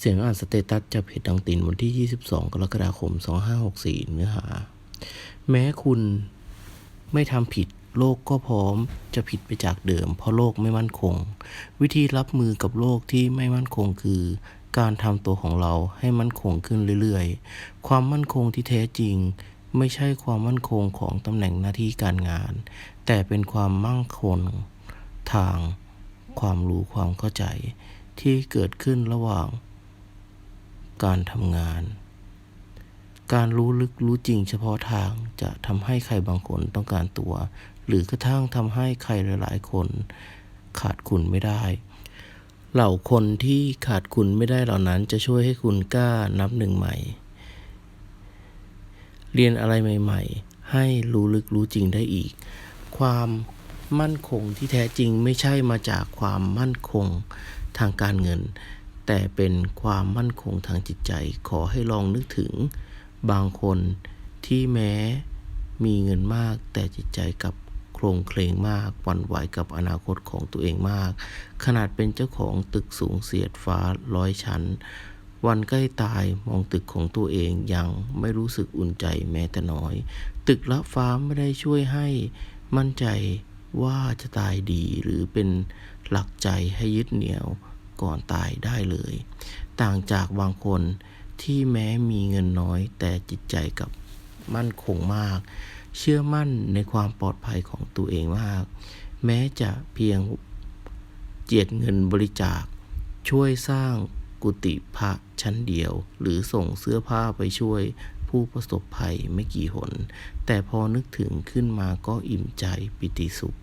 เสียงอ่านสเตตัสจากเพจดังตินวันที่ 22 กรกฎาคม 2564 เนื้อหา แม้คุณไม่ทำผิดโลกก็พร้อมจะผิดไปจากเดิม เพราะโลกไม่มั่นคง วิธีรับมือกับโลกที่ไม่มั่นคงคือ การทำตัวของเราให้มั่นคงขึ้นเรื่อยๆ ความมั่นคงที่แท้จริง ไม่ใช่ความมั่นคงของตำแหน่งหน้าที่การงาน แต่เป็นความมั่งคงทาง ความรู้ความเข้าใจ ที่เกิดขึ้นระหว่าง การทำงาน การรู้ลึกรู้จริงเฉพาะทางจะทำให้ใครบางคนต้องการตัว หรือกระทั่งทำให้ใครหลาย ๆ คนขาดคุณไม่ได้ เหล่าคนที่ขาดคุณไม่ได้เหล่านั้นจะช่วยให้คุณกล้านับหนึ่งใหม่ เรียนอะไรใหม่ ๆ ให้รู้ลึกรู้จริงได้อีก ความมั่นคงที่แท้จริงไม่ใช่มาจากความมั่นคงทางการเงิน แต่เป็นความมั่นคงทางจิตใจ ขอให้ลองนึกถึงบางคนที่แม้มีเงินมาก แต่จิตใจกับโครงเคลงมากหวั่นไหวกับอนาคตของตัวเองมาก ขนาดเป็นเจ้าของตึกสูงเสียดฟ้าร้อยชั้น วันใกล้ตายมองตึกของตัวเองยังไม่รู้สึกอุ่นใจแม้แต่น้อย ตึกละฟ้าไม่ได้ช่วยให้มั่นใจว่าจะตายดีหรือเป็นหลักใจให้ยึดเหนี่ยว ก่อนตายได้เลย ต่างจากบางคนที่แม้มีเงินน้อย แต่จิตใจกับมั่นคงมาก เชื่อมั่นในความปลอดภัยของตัวเองมาก แม้จะเพียงเจียดเงินบริจาค ช่วยสร้างกุฏิพระชั้นเดียว หรือส่งเสื้อผ้าไปช่วยผู้ประสบภัยไม่กี่หน แต่พอนึกถึงขึ้นมาก็อิ่มใจปิติสุข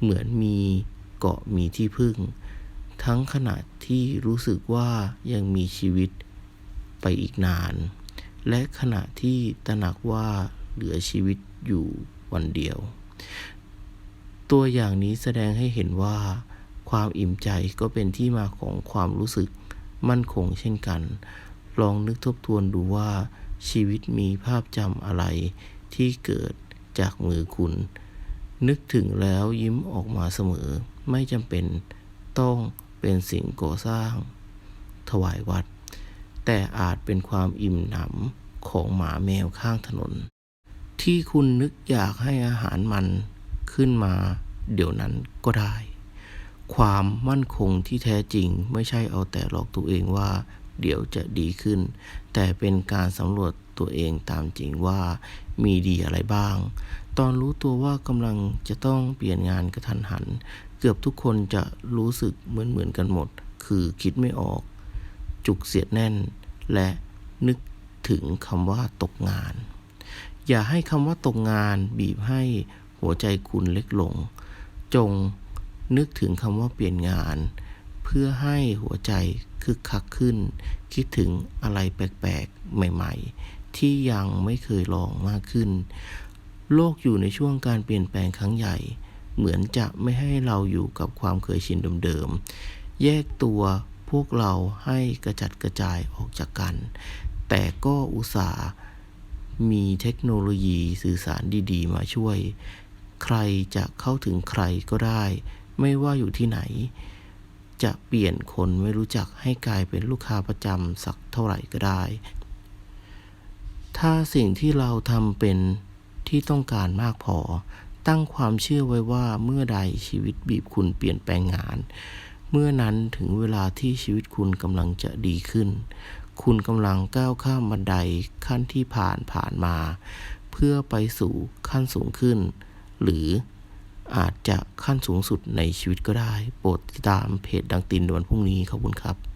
เหมือนมีเกาะมีที่พึ่ง ทั้งขณะที่รู้สึกว่ายังมีชีวิตไปอีกนาน และขณะที่ตระหนักว่าเหลือชีวิตอยู่วันเดียว ตัวอย่างนี้แสดงให้เห็นว่า ความอิ่มใจก็เป็นที่มาของความรู้สึกมั่นคงเช่นกัน ลองนึกทบทวนดูว่าชีวิตมีภาพจำอะไรที่เกิดจากมือคุณ นึกถึงแล้วยิ้มออกมาเสมอ ไม่จำเป็นต้อง เป็นสิ่งก่อสร้าง ถวายวัด แต่อาจเป็นความอิ่มหนำของหมาแมวข้างถนน ที่คุณนึกอยากให้อาหารมันขึ้นมาเดี๋ยวนั้นก็ได้ ความมั่นคงที่แท้จริงไม่ใช่เอาแต่หลอกตัวเองว่า เดี๋ยวจะดีขึ้น แต่เป็นการสำรวจ ตัวเองตามจริงว่ามีดีอะไรบ้าง ตอนรู้ตัวว่ากำลังจะต้องเปลี่ยนงานกระทันหัน เกือบทุกคนจะรู้สึกเหมือนเหมือนกันหมด คือคิดไม่ออก จุกเสียดแน่น และนึกถึงคำว่าตกงาน อย่าให้คำว่าตกงานบีบให้หัวใจคุณเล็กลง จงนึกถึงคำว่าเปลี่ยนงาน เพื่อให้หัวใจคึกคักขึ้น คิดถึงอะไรแปลกๆ ใหม่ ๆ ที่ยังไม่เคยลองมากขึ้น โลกอยู่ในช่วงการเปลี่ยนแปลงครั้งใหญ่ เหมือนจะไม่ให้เราอยู่กับความเคยชินเดิมๆ แยกตัวพวกเราให้กระจัดกระจายออกจากกัน แต่ก็อุตส่าห์มีเทคโนโลยีสื่อสารดีๆ มาช่วย ใครจะเข้าถึงใครก็ได้ ไม่ว่าอยู่ที่ไหน จะเปลี่ยนคนไม่รู้จักให้กลายเป็นลูกค้าประจำสักเท่าไหร่ก็ได้ ถ้าสิ่งที่เราทำเป็นที่ต้องการมากพอ ตั้งความเชื่อไว้ว่าเมื่อใดชีวิตบีบคุณเปลี่ยนแปลงงาน เมื่อนั้นถึงเวลาที่ชีวิตคุณกำลังจะดีขึ้น คุณกำลังก้าวข้ามบันไดขั้นที่ผ่านผ่านมา เพื่อไปสู่ขั้นสูงขึ้น หรืออาจจะขั้นสูงสุดในชีวิตก็ได้ โปรดติดตามเพจดังตินในวันพรุ่งนี้ขอบคุณครับ